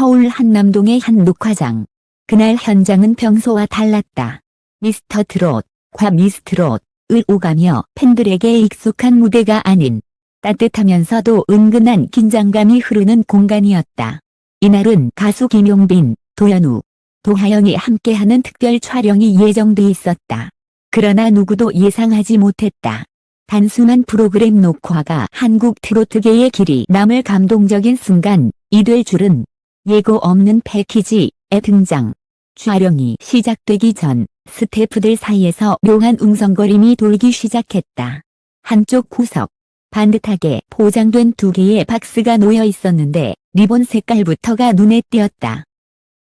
서울 한남동의 한 녹화장. 그날 현장은 평소와 달랐다. 미스터 트롯, 과 미스트롯을 오가며 팬들에게 익숙한 무대가 아닌 따뜻하면서도 은근한 긴장감이 흐르는 공간이었다. 이날은 가수 김용빈, 도연우, 도하영이 함께하는 특별 촬영이 예정돼 있었다. 그러나 누구도 예상하지 못했다. 단순한 프로그램 녹화가 한국 트로트계의 길이 남을 감동적인 순간 이 될 줄은 예고 없는 패키지의 등장. 촬영이 시작되기 전 스태프들 사이에서 묘한 웅성거림이 돌기 시작했다. 한쪽 구석 반듯하게 포장된 두 개의 박스가 놓여 있었는데 리본 색깔부터가 눈에 띄었다.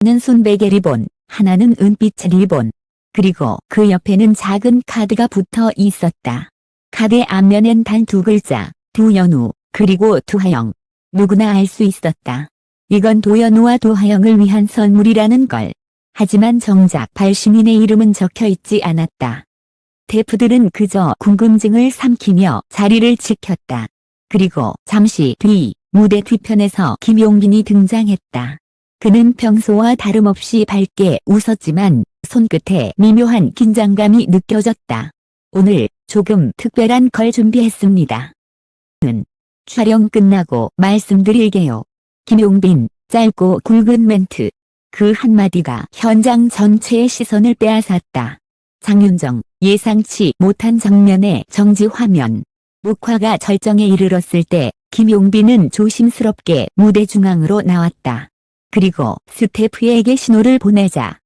하나는 손베개 리본, 하나는 은빛 리본, 그리고 그 옆에는 작은 카드가 붙어 있었다. 카드 앞면엔 단 두 글자, 두연우, 그리고 두하영. 누구나 알 수 있었다. 이건 도연우와 도하영을 위한 선물이라는 걸. 하지만 정작 발신인의 이름은 적혀 있지 않았다. 대프들은 그저 궁금증을 삼키며 자리를 지켰다. 그리고 잠시 뒤 무대 뒤편에서 김용빈이 등장했다. 그는 평소와 다름없이 밝게 웃었지만 손끝에 미묘한 긴장감이 느껴졌다. 오늘 조금 특별한 걸 준비했습니다. 는 촬영 끝나고 말씀드릴게요. 김용빈 짧고 굵은 멘트. 그 한마디가 현장 전체의 시선을 빼앗았다. 장윤정 예상치 못한 장면의 정지 화면. 녹화가 절정에 이르렀을 때 김용빈은 조심스럽게 무대 중앙으로 나왔다. 그리고 스태프에게 신호를 보내자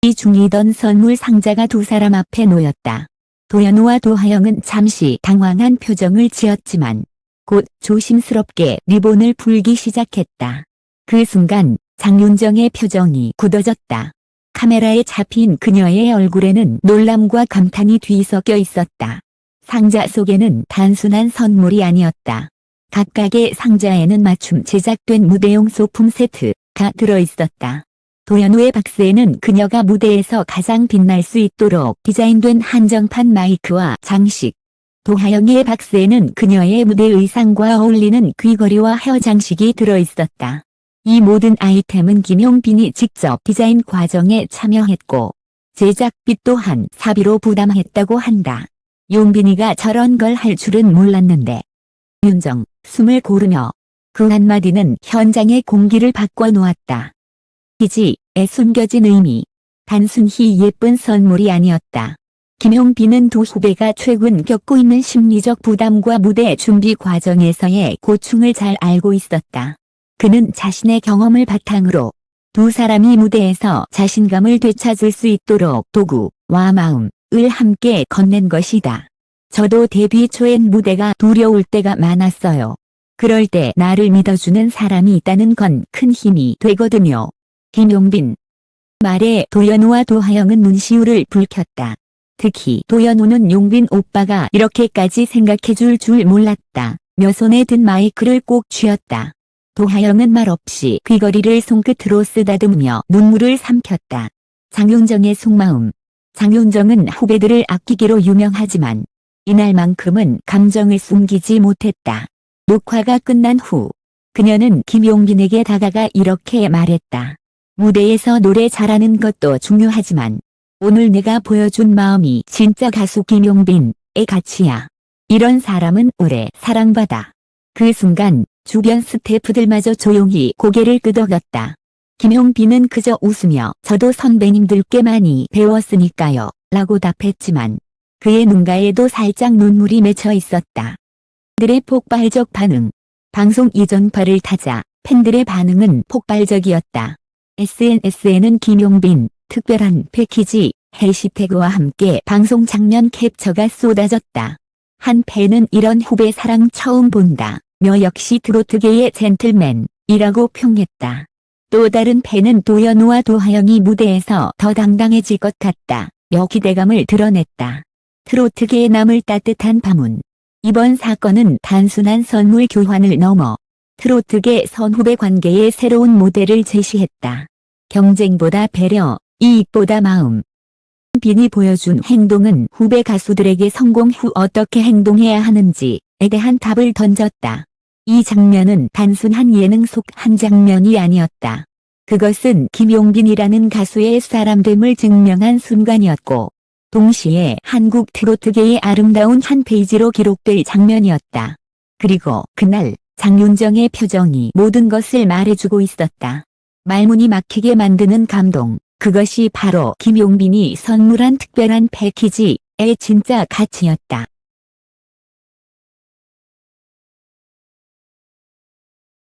이 중이던 선물 상자가 두 사람 앞에 놓였다. 도연우와 도하영은 잠시 당황한 표정을 지었지만 곧 조심스럽게 리본을 풀기 시작했다. 그 순간 장윤정의 표정이 굳어졌다. 카메라에 잡힌 그녀의 얼굴에는 놀람과 감탄이 뒤섞여 있었다. 상자 속에는 단순한 선물이 아니었다. 각각의 상자에는 맞춤 제작된 무대용 소품 세트가 들어있었다. 도연우의 박스에는 그녀가 무대에서 가장 빛날 수 있도록 디자인된 한정판 마이크와 장식. 도하영이의 박스에는 그녀의 무대 의상과 어울리는 귀걸이와 헤어 장식이 들어있었다. 이 모든 아이템은 김용빈이 직접 디자인 과정에 참여했고 제작비 또한 사비로 부담했다고 한다. 용빈이가 저런 걸 할 줄은 몰랐는데. 윤정, 숨을 고르며 그 한마디는 현장의 공기를 바꿔놓았다. 기지에 숨겨진 의미. 단순히 예쁜 선물이 아니었다. 김용빈은 두 후배가 최근 겪고 있는 심리적 부담과 무대 준비 과정에서의 고충을 잘 알고 있었다. 그는 자신의 경험을 바탕으로 두 사람이 무대에서 자신감을 되찾을 수 있도록 도구와 마음을 함께 건넨 것이다. 저도 데뷔 초엔 무대가 두려울 때가 많았어요. 그럴 때 나를 믿어주는 사람이 있다는 건 큰 힘이 되거든요. 김용빈 말에 도연우와 도하영은 눈시울을 붉혔다. 특히 도연우는 용빈 오빠가 이렇게까지 생각해줄 줄 몰랐다. 며 손에 든 마이크를 꼭 쥐었다. 도하영은 말없이 귀걸이를 손끝으로 쓰다듬으며 눈물을 삼켰다. 장윤정의 속마음. 장윤정은 후배들을 아끼기로 유명하지만 이날만큼은 감정을 숨기지 못했다. 녹화가 끝난 후 그녀는 김용빈에게 다가가 이렇게 말했다. 무대에서 노래 잘하는 것도 중요하지만 오늘 내가 보여준 마음이 진짜 가수 김용빈의 가치야. 이런 사람은 오래 사랑받아. 그 순간 주변 스태프들마저 조용히 고개를 끄덕였다. 김용빈은 그저 웃으며 저도 선배님들께 많이 배웠으니까요. 라고 답했지만 그의 눈가에도 살짝 눈물이 맺혀 있었다. 팬들의 폭발적 반응. 방송 이전파를 타자 팬들의 반응은 폭발적이었다. SNS에는 김용빈 특별한 패키지 해시태그와 함께 방송 장면 캡처가 쏟아졌다. 한 팬은 이런 후배 사랑 처음 본다. 며 역시 트로트계의 젠틀맨이라고 평했다. 또 다른 팬은 도연우와 도하영이 무대에서 더 당당해질 것 같다. 며 기대감을 드러냈다. 트로트계에 남을 따뜻한 방문. 이번 사건은 단순한 선물 교환을 넘어 트로트계 선후배 관계의 새로운 모델을 제시했다. 경쟁보다 배려, 이익보다 마음. 빈이 보여준 행동은 후배 가수들에게 성공 후 어떻게 행동해야 하는지에 대한 답을 던졌다. 이 장면은 단순한 예능 속 한 장면이 아니었다. 그것은 김용빈이라는 가수의 사람됨을 증명한 순간이었고, 동시에 한국 트로트계의 아름다운 한 페이지로 기록될 장면이었다. 그리고 그날 장윤정의 표정이 모든 것을 말해주고 있었다. 말문이 막히게 만드는 감동. 그것이 바로 김용빈이 선물한 특별한 패키지의 진짜 가치였다.